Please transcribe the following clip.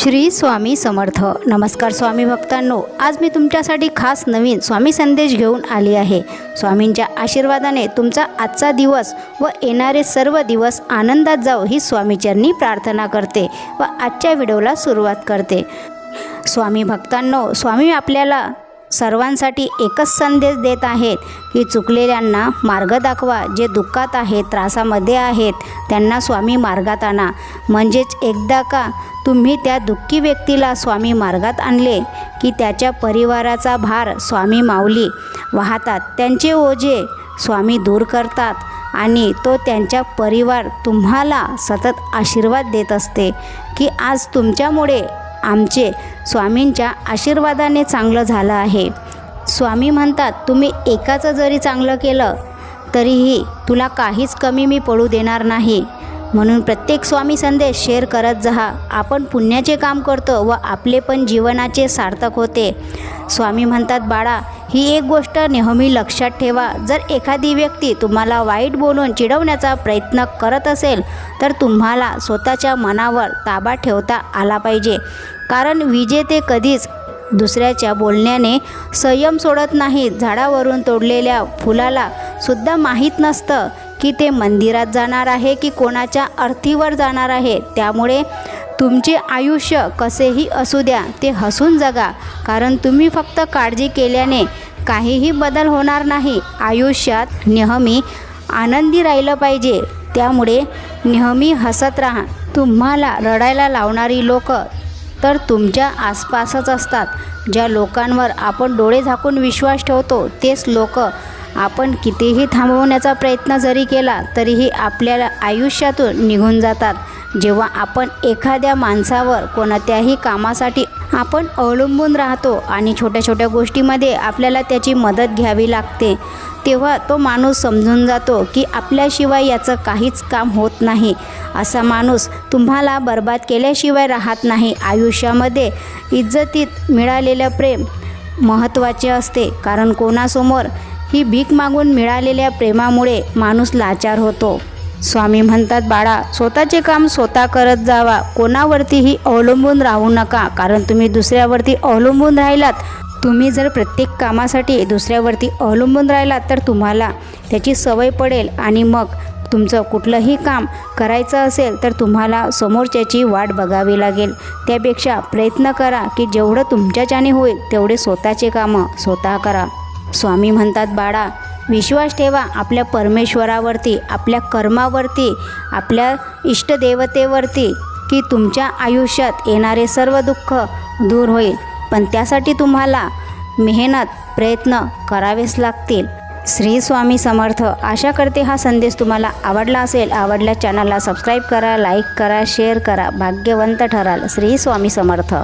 श्री स्वामी समर्थ. नमस्कार स्वामी भक्तांनो आज मी तुमच्यासाठी खास नवीन स्वामी संदेश घेऊन आली आहे. स्वामींच्या आशीर्वादाने तुमचा आजचा दिवस व येणारे सर्व दिवस आनंदात जाओ ही स्वामीचरणी प्रार्थना करते व आजच्या व्हिडिओला सुरुवात करते. स्वामी भक्तांनो स्वामी आपल्याला सर्वांसाठी एकच संदेश देत आहेत की चुकलेल्यांना मार्ग दाखवा. जे दुःखात आहेत त्रासामध्ये आहेत त्यांना स्वामी मार्गात आणा. म्हणजेच एकदा का तुम्ही त्या दुःखी व्यक्तीला स्वामी मार्गात आणले की त्याच्या परिवाराचा भार स्वामी माऊली वाहतात. त्यांचे ओझे स्वामी दूर करतात आणि तो त्यांच्या परिवार तुम्हाला सतत आशीर्वाद देत असते की आज तुमच्यामुळे आमचे स्वामींच्या आशीर्वादाने चांगलं झालं आहे. स्वामी म्हणतात तुम्ही एकाचं जरी चांगलं केलं तरीही तुला काहीच कमी मी पडू देणार नाही. म्हणून प्रत्येक स्वामी संदेश शेअर करत जा. आपण पुण्याचे काम करतो व आपले पण जीवनाचे सार्थक होते. स्वामी म्हणतात बाळा ही एक गोष्ट नेहमी लक्षात ठेवा. जर एखादी व्यक्ती तुम्हाला वाईट बोलून चिडवण्याचा प्रयत्न करत असेल तर तुम्हाला स्वतःच्या मनावर ताबा ठेवता आला पाहिजे. कारण विजेते कधीच दुसऱ्याच्या बोलण्याने संयम सोडत नाहीत झाडावरून तोडलेल्या फुलाला सुद्धा माहीत नसतं की ते मंदिरात जाणार आहे की कोणाच्या अर्थीवर जाणार आहे. त्यामुळे तुमचे आयुष्य कसेही असू द्या ते हसून जगा. कारण तुम्ही फक्त काळजी केल्याने काहीही बदल होणार नाही. आयुष्यात नेहमी आनंदी राहिलं पाहिजे. त्यामुळे नेहमी हसत राहा. तुम्हाला रडायला लावणारी लोक तर तुमच्या आसपासच असतात. ज्या लोकांवर आपण डोळे झाकून विश्वास ठेवतो तेच लोक. आपण कितीही थांबवण्याचा प्रयत्न जरी केला तरीही आपल्याला आयुष्यातून निघून जातात. जेव्हा आपण एखाद्या माणसावर कोणत्याही कामासाठी आपण अवलंबून राहतो आणि छोट्या छोट्या गोष्टीमध्ये आपल्याला त्याची मदत घ्यावी लागते तेव्हा तो माणूस समजून जातो की आपल्याशिवाय याचं काहीच काम होत नाही. असा माणूस तुम्हाला बर्बाद केल्याशिवाय राहत नाही. आयुष्यामध्ये इज्जतीत मिळालेलं प्रेम महत्त्वाचे असते कारण कोणासमोर ही भीक मागून मिळालेल्या प्रेमामुळे माणूस लाचार होतो. स्वामी म्हणतात बाळा स्वतःचे काम स्वतः करत जावा. कोणावरतीही अवलंबून राहू नका. कारण तुम्ही दुसऱ्यावरती अवलंबून राहिलात. तुम्ही जर प्रत्येक कामासाठी दुसऱ्यावरती अवलंबून राहिलात तर तुम्हाला त्याची सवय पडेल. आणि मग तुमचं कुठलंही काम करायचं असेल तर तुम्हाला समोरच्याची वाट बघावी लागेल. त्यापेक्षा प्रयत्न करा की जेवढं तुमच्याच्याने होईल तेवढे स्वतःचे कामं स्वतः करा. स्वामी म्हणतात बाळा विश्वास ठेवा. आपल्या परमेश्वरावरती आपल्या कर्मावरती आपल्या इष्टदेवतेवरती की तुमच्या आयुष्यात येणारे सर्व दुःख दूर होईल. पण त्यासाठी तुम्हाला मेहनत प्रयत्न करावेच लागतील. श्री स्वामी समर्थ. आशा करते हा संदेश तुम्हाला आवडला असेल. आवडल्या चॅनलला सबस्क्राईब करा लाईक करा शेअर करा. भाग्यवंत ठराल. श्री स्वामी समर्थ.